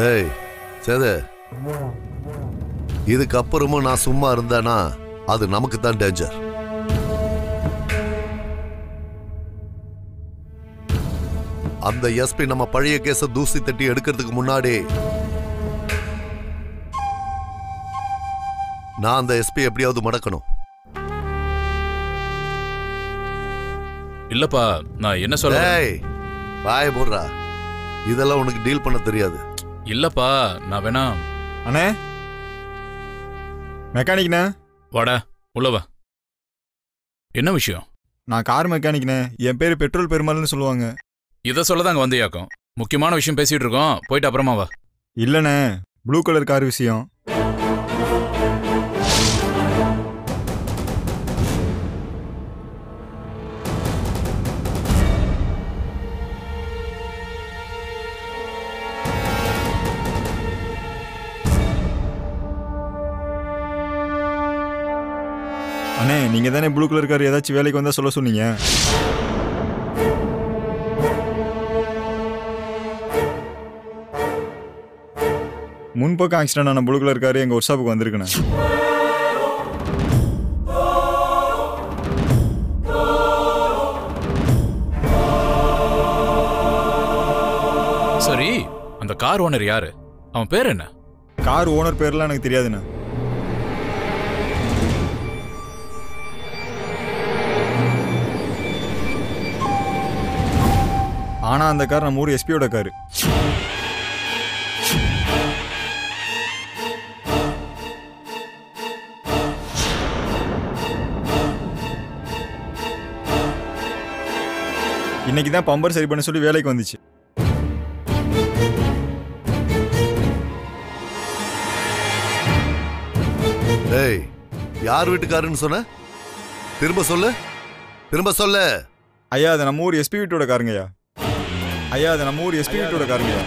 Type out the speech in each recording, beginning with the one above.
டேய் சேது. இதுக்கப்புறமும் நான் சும்மா இருந்தேனா அது நமக்கு தான் டேஞ்சர் அந்த எஸ்பி நம்ம பழைய கேஸ தூசி தட்டி எடுக்கிறதுக்கு முன்னாடி நான் அந்த எஸ்பி எப்படியாவது மடக்கணும். இல்லப்பா நான் என்ன சொல்ல வாய போடுறா இதெல்லாம் உனக்கு டீல் பண்ண தெரியாது. இல்லப்பா நான் வேணா அண்ணே? மெக்கானிக்ண்ணே? வாடா உள்ள வா. என்ன விஷயம்? நான் கார் மெக்கானிக்ண்ணே. என் பேர் பெட்ரோல் பெருமாள்னு சொல்லுவாங்க. இதை சொல்லதாங்க வந்தியாக்கும். முக்கியமான விஷயம் பேசிட்டு இருக்கோம். போயிட்டு அப்புறமா வா. இல்லைண்ணே ப்ளூ கலர் கார் விஷயம். நீங்க தானே ப்ளூ கலர் கார் ஏதாச்சும் வேலைக்கு வந்தா சொல்ல சொன்னீங்க? முன்பக்கம் ஆக்சிடென்ட் ஆன ப்ளூ கலர் கார் எங்க ஒர்க் ஷாப்புக்கு வந்திருக்குண்ணே. சரி அந்த கார் ஓனர் யாரு? அவன் பேர் என்ன? கார் ஓனர் பேர்லாம் எனக்கு தெரியாதுண்ணே. ஆனா அந்த கார் நம்ம ஊர் எஸ்பியோட காரு. இன்னைக்கு தான் பம்பர் சரி பண்ண சொல்லி வேலைக்கு வந்துச்சு. டேய் யார் வீட்டுக்காருன்னு சொன்ன? திரும்ப சொல்லு. திரும்ப சொல்லு. ஐயா அது நம்ம ஊர் எஸ்பி வீட்டோட காருங்கய்யா. ஐயா அது நம்ம ஊர் எஸ்பி வீட்டோட காருங்கய்யா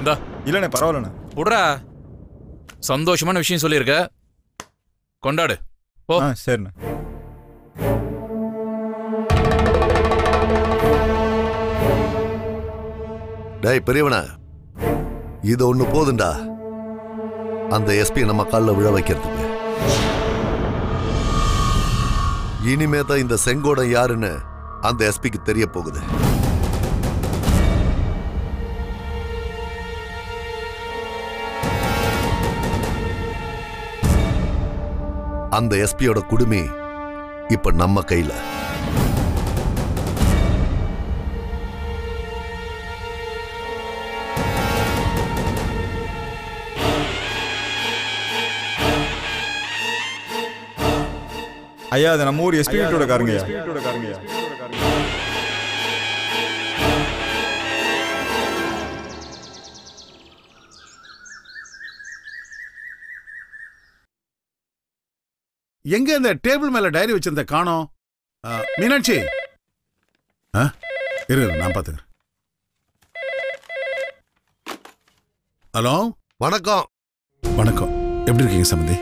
இந்தா. இல்லைண்ணே பரவாயில்லண்ணே. விட்றா. சந்தோஷமான விஷயம் சொல்லியிருக்க. கொண்டாடு. ஓ ஆ சரிண்ணே. டேய் பெரியவன. இது ஒண்ணு போதுண்டா அந்த எஸ்பி நம்ம காலில் விழ வைக்கிறதுக்கு. இனிமே தான் இந்த செங்கோடம் யாருன்னு அந்த எஸ்பிக்கு தெரிய போகுது. அந்த எஸ்பியோட குடுமி இப்ப நம்ம கையில. ஐயா அது நம்ம ஊர் எஸ்பி வீட்டோட காருங்கய்யா. எங்க இந்த டேபிள் மேல டைரி வச்சிருந்த காணோம்? மீனாட்சி. ஆ, இரு இரு, நான் பாத்துக்கிறேன். ஹலோ? வணக்கம். வணக்கம். எப்படி இருக்கீங்க சம்பந்தி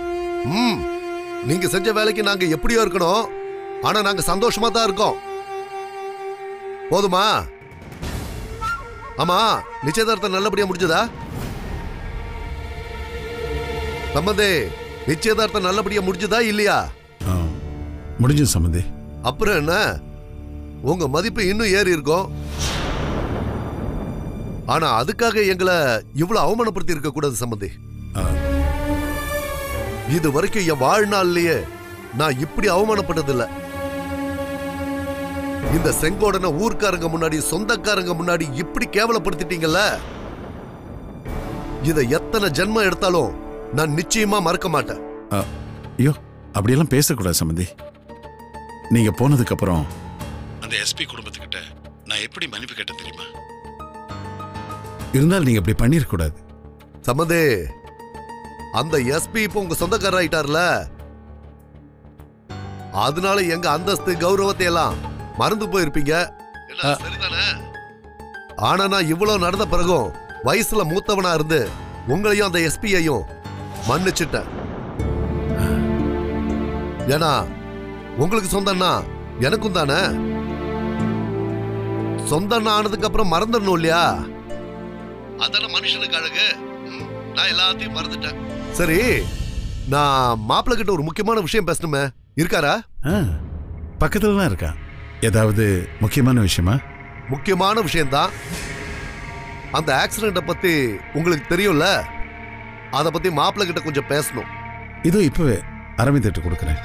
ம் நீங்க செஞ்ச வேலைக்கு நாங்க எப்படியோ இருக்கணும். ஆனா நாங்க சந்தோஷமா தான் இருக்கோம். போதுமா? ஆமா நிச்சயதார்த்தம் நல்லபடியா முடிஞ்சதா? சம்பந்தே நிச்சயதார்த்தம் நல்லபடியா முடிஞ்சதா இல்லையா? முடிஞ்சது சம்பந்தி. அப்புறம் என்ன? உங்க மதிப்பு இன்னும் ஏறி இருக்கும். ஆனா அதுக்காக எங்களை இவ்வளவு அவமானப்படுத்தி இருக்க கூடாது சம்பந்தி. இது வரைக்கும் என் வாழ்நாள்லயே நான் இப்படி அவமானப்பட்டதில்ல. இந்த செங்கோடனை ஊர்க்காரங்க முன்னாடி சொந்தக்காரங்க முன்னாடி இப்படி கேவலப்படுத்திட்டீங்கல்ல? இதை எத்தனை ஜென்மம் எடுத்தாலும் நான் நிச்சயமா மறக்க மாட்டேன். ஐயோ அப்படியெல்லாம் பேசக்கூடாது சம்பந்தி. நீங்க போனதுக்கு அப்புறம் அந்த எஸ்பி குடும்பத்துக்கிட்ட நான் எப்படி மன்னிப்பு கேட்டேன் தெரியுமா? இருந்தாலும் நீங்க இப்படி பண்ணிருக்க சம்மந்தே அந்த எஸ்பி இப்போ உங்க சொந்தக்காரர் ஆயிட்டார்ல? அதனால எங்க அந்தஸ்து கௌரவத்தை எல்லாம் மறந்து போயிருப்பீங்க. ஆனா நான் இவ்வளவு நடந்த பிறகும் வயசுல மூத்தவனா இருந்து உங்களையும் அந்த எஸ்பியையும் மன்னிச்சிட்டேன். ஏன்னா உங்களுக்கு சொந்தம்னா எனக்கும் தானே? சொந்தம்னா ஆனதுக்கு அப்புறம் மறந்துடணும் இல்லையா? அதான மனுஷனுக்கு அழகு. நான் எல்லாத்தையும் மறந்துட்டேன். சரி நான் மாப்பிள்ளை கிட்ட ஒரு முக்கியமான விஷயம் பேசணுமே. இருக்காரா? பக்கத்துல தான் இருக்கா ஏதாவது முக்கியமான விஷயமா? முக்கியமான விஷயம்தான். அந்த ஆக்சிடென்ட்டை பத்தி உங்களுக்கு தெரியும்ல? அதை பத்தி மாப்பிள்ளை கிட்ட கொஞ்சம் பேசணும். இதோ இப்பவே அரவிந்த் கிட்ட கொடுக்குறேன்.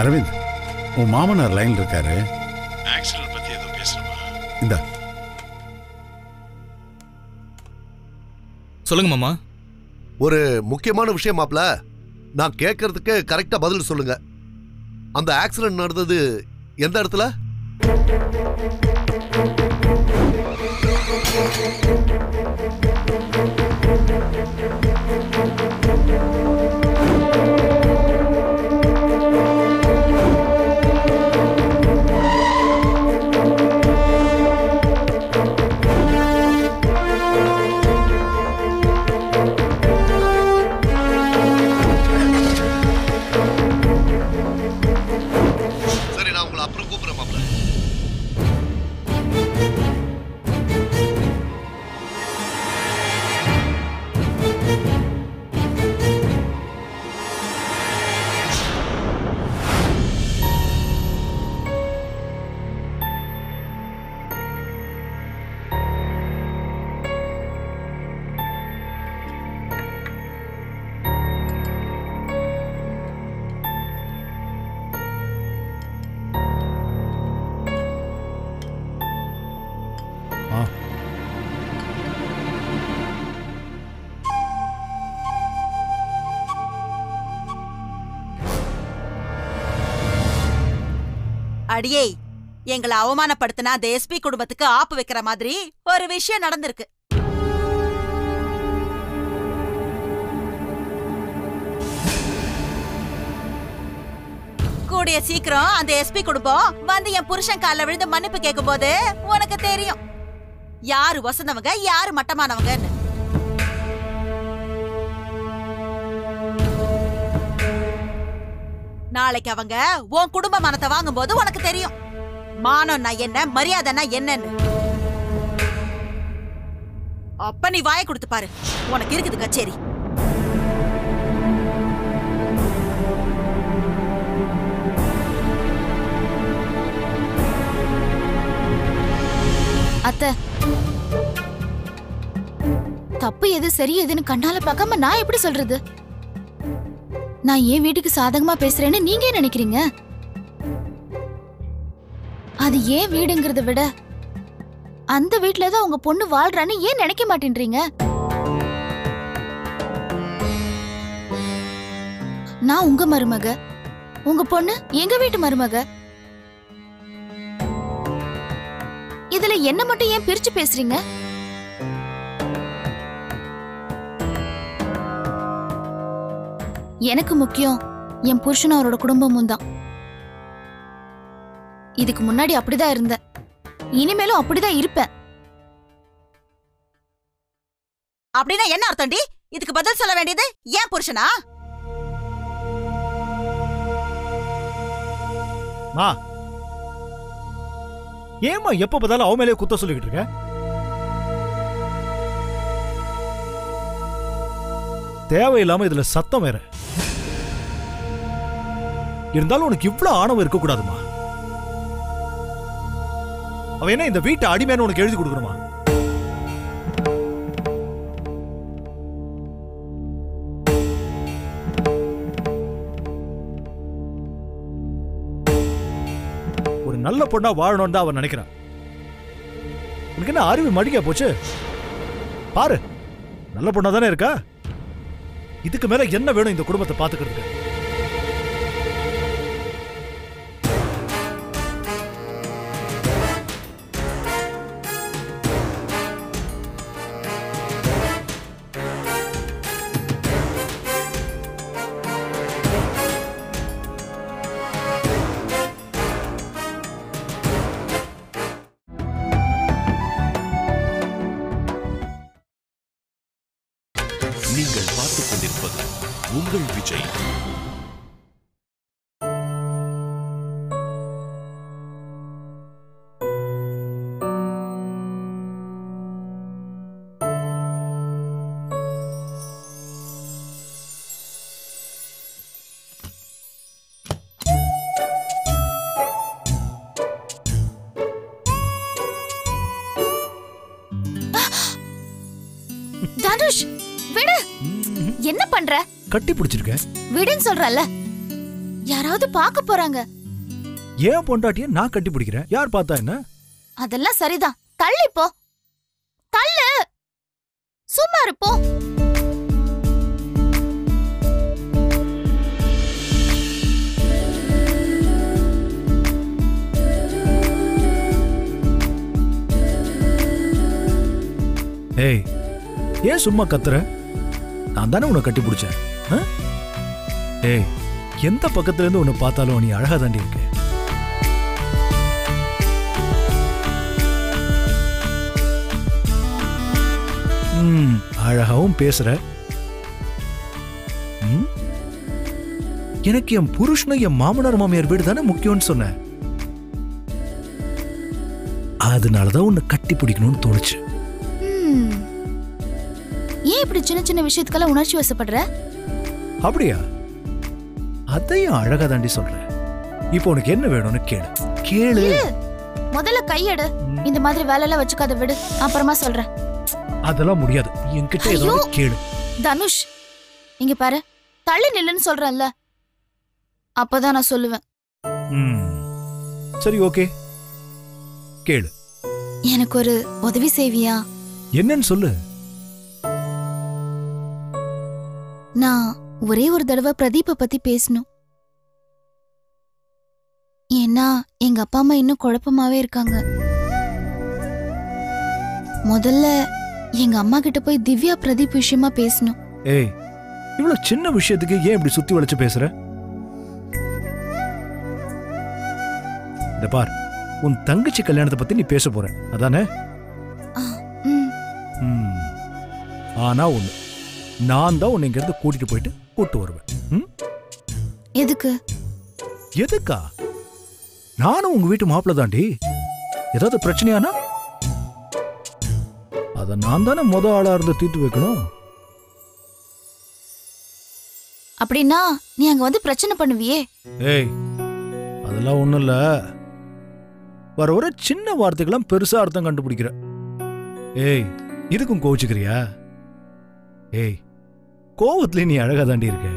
அரவிந்த் உன் மாமனார் லைன்ல இருக்காரு. ஆக்சிடென்ட் பத்தி ஏதோ பேசணுமா? இந்த. சொல்லுங்க மாமா. ஒரு முக்கியமான விஷயம் மாப்ள. நான் கேட்கறதுக்கு கரெக்டா பதில் சொல்லுங்க. அந்த ஆக்சிடென்ட் நடந்தது எந்த இடத்துல? சரி அடியே எங்களை அவமானப்படுத்தினா அந்த எஸ்பி குடும்பத்துக்கு ஆப்பு வைக்கிற மாதிரி ஒரு விஷயம் நடந்திருக்கு. கூடிய சீக்கிரம் அந்த எஸ்பி குடும்பம் வந்து என் புருஷன் கால விழுந்து மன்னிப்பு கேட்கும்போது உனக்கு தெரியும். யாரு வசந்தவங்க யாரு மட்டமானவங்கன்னு. நாளைக்கு அவங்க உன் குடும்ப மானத்தை வாங்கும்போது உனக்கு தெரியும். மானம்னா என்ன மரியாதைனா என்னன்னு. அப்ப நீ வாய கொடுத்து பாரு. உனக்கு இருக்குது கச்சேரி. அத்தை தப்பு எது சரி எதுன்னு கண்ணால பார்க்காம நான் எப்படி சொல்றது? நான் ஏன் வீட்டுக்கு சாதகமா பேசுறேன்னு நீங்க நினைக்கிறீங்க? அது ஏன் வீடுங்கிறத விட அந்த வீட்ல தான் உங்க பொண்ணு வாழ்றான்னு ஏன் நினைக்க மாட்டேன்றீங்க? நான் உங்க மருமக. உங்க பொண்ணு எங்க வீட்டு மருமக? இதுல என்ன மட்டும் ஏன் பிரிச்சு பேசுறீங்க? எனக்கு முக்கியம். என் புருஷனும் அவரோட குடும்பமும் தான். இதுக்கு முன்னாடி அப்படிதான் இருந்தேன். இனிமேலும் அப்படிதான் இருப்பேன். அப்படின்னா என்ன அர்த்தம்டி இதுக்கு பதில் சொல்ல வேண்டியது ஏன் புருஷனா? மா. ஏம்மா எப்ப பார்த்தாலும் அவ மேலே குத்த சொல்லிக்கிட்டு இருக்க? தேவையில்லாம இதுல சத்தம் வேற. இருந்தாலும் உனக்கு இவ்வளவு ஆணவம் இருக்க கூடாதுமா அவ என்ன இந்த வீட்டை அடிமையான உனக்கு எழுதி கொடுக்கணுமா? ஒரு நல்ல பொண்ணா வாழணும்னு தான் அவன் நினைக்கிறான். உனக்கு என்ன அறிவு மடிக்க போச்சு? பாரு நல்ல பொண்ணா தானே இருக்கா? இதுக்கு மேல என்ன வேணும் இந்த குடும்பத்தை பாத்துக்கிறதுக்கு தனுஷ் விடு. என்ன பண்ற? கட்டி பிடிச்சிருக்க. விடுன்னு சொல்றல யாராவது பார்க்க போறாங்க. ஏன் பொண்டாட்டிய நான் கட்டி பிடிக்கிறேன்? யார் பார்த்தா என்ன? அதெல்லாம் சரிதான். தள்ளி போ. தள்ளு. சும்மா இரு, போ. ஏய் ஏன் சும்மா கத்துற? நான் தானே உன்னை கட்டி பிடிச்சேன். ஏய் எந்த பக்கத்துல இருந்து உன்னை பார்த்தாலும் நீ அழகா தாண்டி இருக்க? அழகாவும் பேசுற. எனக்கு என் புருஷனும் என் மாமனார் மாமியார் வீடு தானே முக்கியம்னு சொன்னேன் அதனாலதான் உன்னை கட்டி பிடிக்கணும்னு தோணுச்சு. ஏன் இப்படி சின்ன சின்ன விஷயத்துக்கெல்லாம் உணர்ச்சி வசப்படுற? அப்படியா? அதையும் அழகா தாண்டி சொல்றேன் இப்போ உனக்கு என்ன வேணும்னு கேளு. கேளு. முதல்ல கையெடு. இந்த மாதிரி வேலையெல்லாம் வச்சுக்காத விடு. அப்புறமா சொல்றேன் அதெல்லாம் முடியாது. என்கிட்ட! ஏதாவது கேளு. தனுஷ் இங்க பாரு. தள்ளி நில்லுன்னு சொல்றேன்ல அப்பதான் நான் சொல்லுவேன். சரி ஓகே. கேளு. எனக்கு ஒரு உதவி செய்வியா? என்னன்னு சொல்லு. நான் ஒரே ஒரு தடவை பிரதீப்பை பத்தி பேசணும். ஏன்னா எங்க அப்பா அம்மா இன்னும் குழப்பமாவே இருக்காங்க. முதல்ல எங்க அம்மா கிட்ட போய் திவ்யா பிரதீப் விஷயமா பேசணும். ஏய் இவ்வளவு சின்ன விஷயத்துக்கு ஏன் இப்படி சுத்தி வளைச்சு பேசுற? இந்த பார் உன் தங்கச்சி கல்யாணத்தை பத்தி நீ பேச போற. அதானே. ஆனா ஒண்ணு நான் தான் உன்னை இங்க இருந்து கூட்டிட்டு போயிட்டு கூட்டு வருவேன். ம்? எதுக்கு? எதுக்கா? நானும் உங்க வீட்டு மாப்பிள்ள தாண்டி ஏதாவது பிரச்சனையானா? அத நான் தானே முத ஆளா இருந்து தீர்த்து வைக்கணும். அப்படின்னா நீ அங்க வந்து பிரச்சனை பண்ணுவியே. ஏய் அதெல்லாம் ஒண்ணும் இல்ல. வர வர சின்ன வார்த்தைக்கெல்லாம் பெருசா அர்த்தம் கண்டுபிடிக்கிற. ஏய் இதுக்கும் கோவிச்சுக்கிறியா? ஏய் கோவத்துல நீ அழகா தாண்டி இருக்க.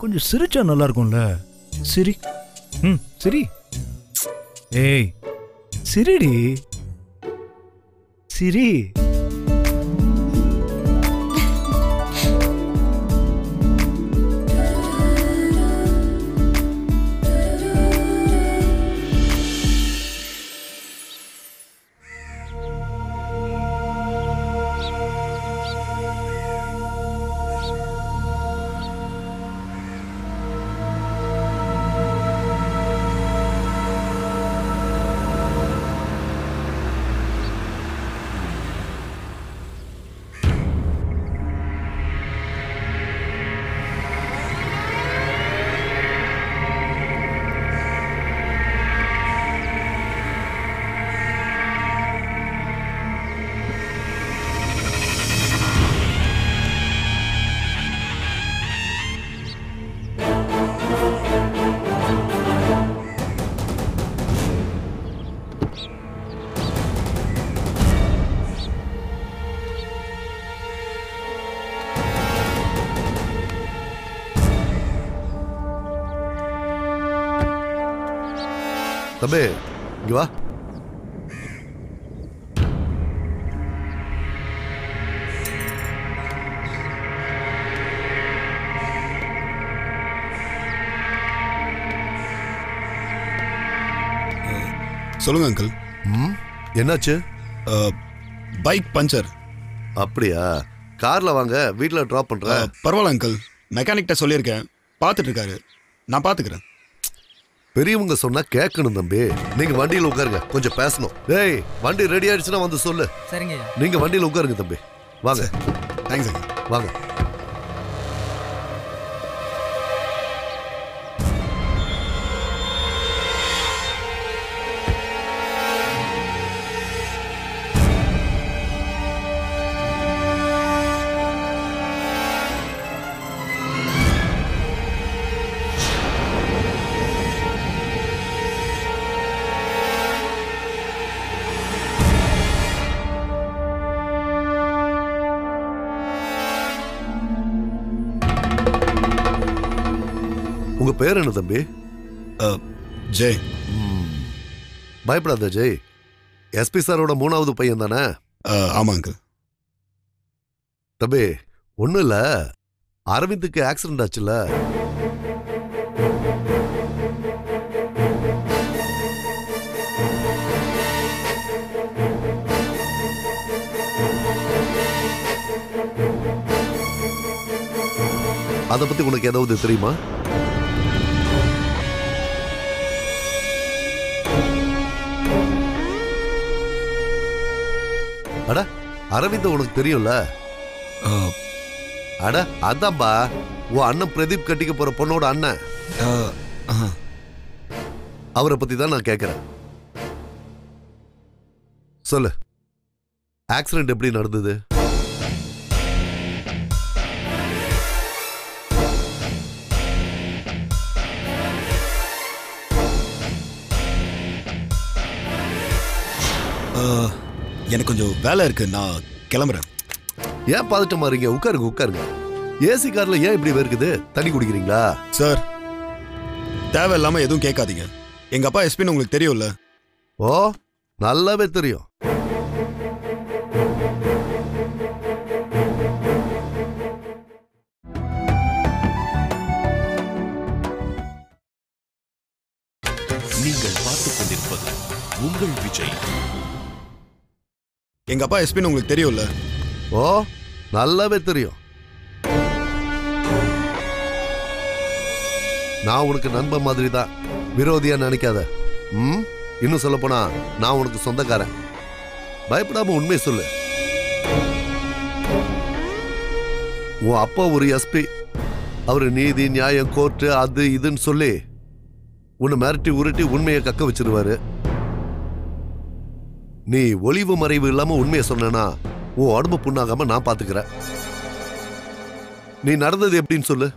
கொஞ்சம் சிரிச்சா நல்லா இருக்கும்ல சிரி. ம் சிரி. ஏய் சிரிடி. சிரி. தம்பி இங்க வா. சொல்லுங்க அங்கிள் ம்? என்னாச்சு? பைக் பஞ்சர் அப்படியா? கார்ல வாங்க வீட்டில் ட்ராப் பண்ற. பரவாயில்ல அங்கிள் மெக்கானிக்கிட்ட சொல்லியிருக்கேன். பார்த்துட்டு இருக்காரு. நான் பார்த்துக்கிறேன். பெரியவங்க சொன்னா கேட்கணும் தம்பி. நீங்க வண்டியில உட்காருங்க. கொஞ்சம் பேசணும். டேய் வண்டி ரெடி ஆயிடுச்சுன்னா வந்து சொல்லு. சரிங்க நீங்க வண்டியில உட்காருங்க தம்பி. வாங்க. தேங்க்ஸ் வாங்க. பேர் என்ன தம்பி? ஜெய். பயப்படாத ஜெய். எஸ்பி சாரோட மூணாவது பையன் தானே? ஆமா அங்கிள் தம்பி ஒண்ணும் இல்ல. அரவிந்துக்கு ஆக்சிடென்ட் ஆச்சுல அத பத்தி உனக்கு ஏதாவது தெரியுமா? அரவிந்த் உனக்கு தெரியும்ல? அட அதான்பா உன் அண்ணன் பிரதீப் கட்டிக்க போற பொண்ணோட அண்ணன். அவரை பத்தி தான் நான் கேக்குறேன். சொல்லு. ஆக்சிடென்ட் எப்படி நடந்தது? எனக்கு கொஞ்சம் வேலை இருக்கு. நான் கிளம்புறேன். ஏன் பதட்டம் மாறீங்க? உட்காருங்க உட்காருங்க. ஏசி கார்ல ஏன் இப்படி வேர்க்குது? தண்ணி குடிக்கிறீங்களா? சார் தேவையில்லாம எதுவும் கேட்காதீங்க. எங்க அப்பா எஸ்பின்னு உங்களுக்கு தெரியும்ல? ஓ நல்லாவே தெரியும். எங்க அப்பா எஸ்பின்னு உங்களுக்கு தெரியும்ல? ஓ நல்லாவே தெரியும். நான் உனக்கு நண்பன் மாதிரி தான் விரோதியா நினைக்காத. ம்? இன்னும் சொல்ல போனா நான் உனக்கு சொந்தக்காரன். பயப்படாம உண்மையை சொல்லு. உன் அப்பா ஒரு எஸ்பி அவர் நீதி நியாயம் கோர்ட்டு அது இதுன்னு சொல்லி உன்னை மிரட்டி உருட்டி உண்மையை கக்க வச்சிருவாரு. நீ ஒளிவு மறைவு இல்லாம உண்மையை சொன்னா உன் உடம்பு புண்ணாகாம நான் பாத்துக்கிறேன். நீ நடந்தது எப்படின்னு சொல்லு.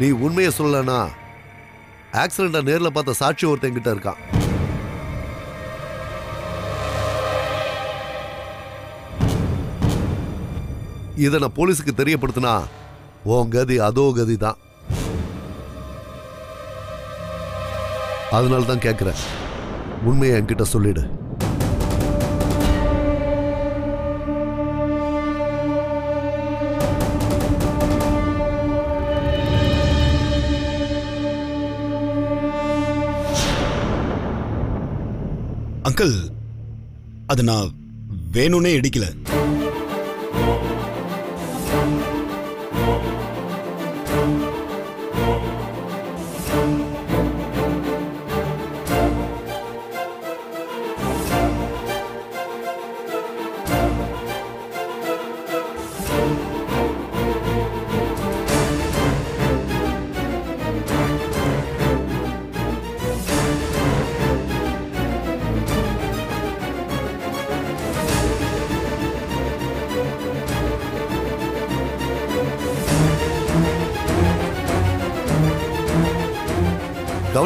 நீ உண்மையை சொல்லலனா ஆக்சிடெண்ட்டை நேரில் பார்த்த சாட்சி ஒருத்தங்கிட்ட இருக்கான். இதை நான் போலீஸுக்கு தெரியப்படுத்தினா உன் கதி அதோ கதி தான் அதனால தான் கேட்குறேன். உண்மையை என்கிட்ட சொல்லிடு. அங்கிள் அது நான் வேணும்னே இடிக்கல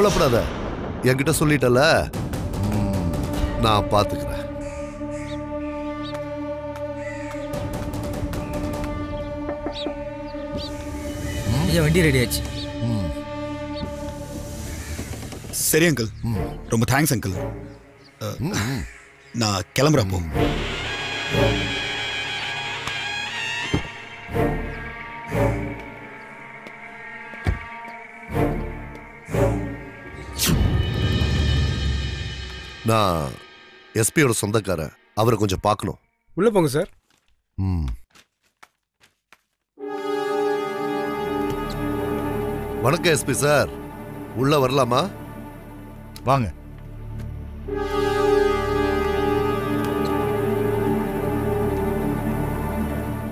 கவலைப்படாத. என்கிட்ட சொல்லிட்டல. நான் பாத்துக்கிறேன். ஐயா வண்டி ரெடி ஆச்சு. சரி அங்கிள் ரொம்ப தேங்க்ஸ் அங்கிள் நான் கிளம்புறேன் அப்போ நான் எஸ்பியோட சொந்தக்காரன். அவரை கொஞ்சம் பார்க்கணும். உள்ள போங்க சார். ம். வணக்கம் எஸ்பி சார். உள்ள வரலாமா? வாங்க.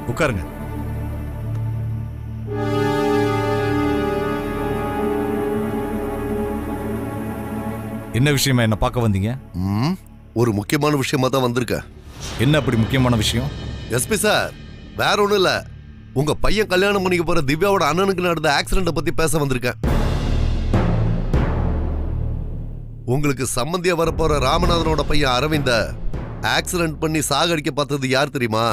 உட்காருங்க. என்ன விஷயமா என்ன பார்க்க வந்தீங்க? ம் ஒரு முக்கியமான விஷயமா தான் வந்திருக்கேன் என்ன அப்படி முக்கியமான விஷயம்? எஸ்பி சார் வேற ஒண்ணும் இல்ல. உங்க பையன் கல்யாணம் பண்ணிக்க போற திவ்யாவோட அண்ணனுக்கு நடந்த ஆக்சிடென்ட பத்தி பேச வந்திருக்கேன். உங்களுக்கு சம்பந்தியா வரப்போற ராமநாதனோட பையன் அரவிந்த ஆக்சிடென்ட் பண்ணி சாகடிக்க பார்த்தது யார் தெரியுமா?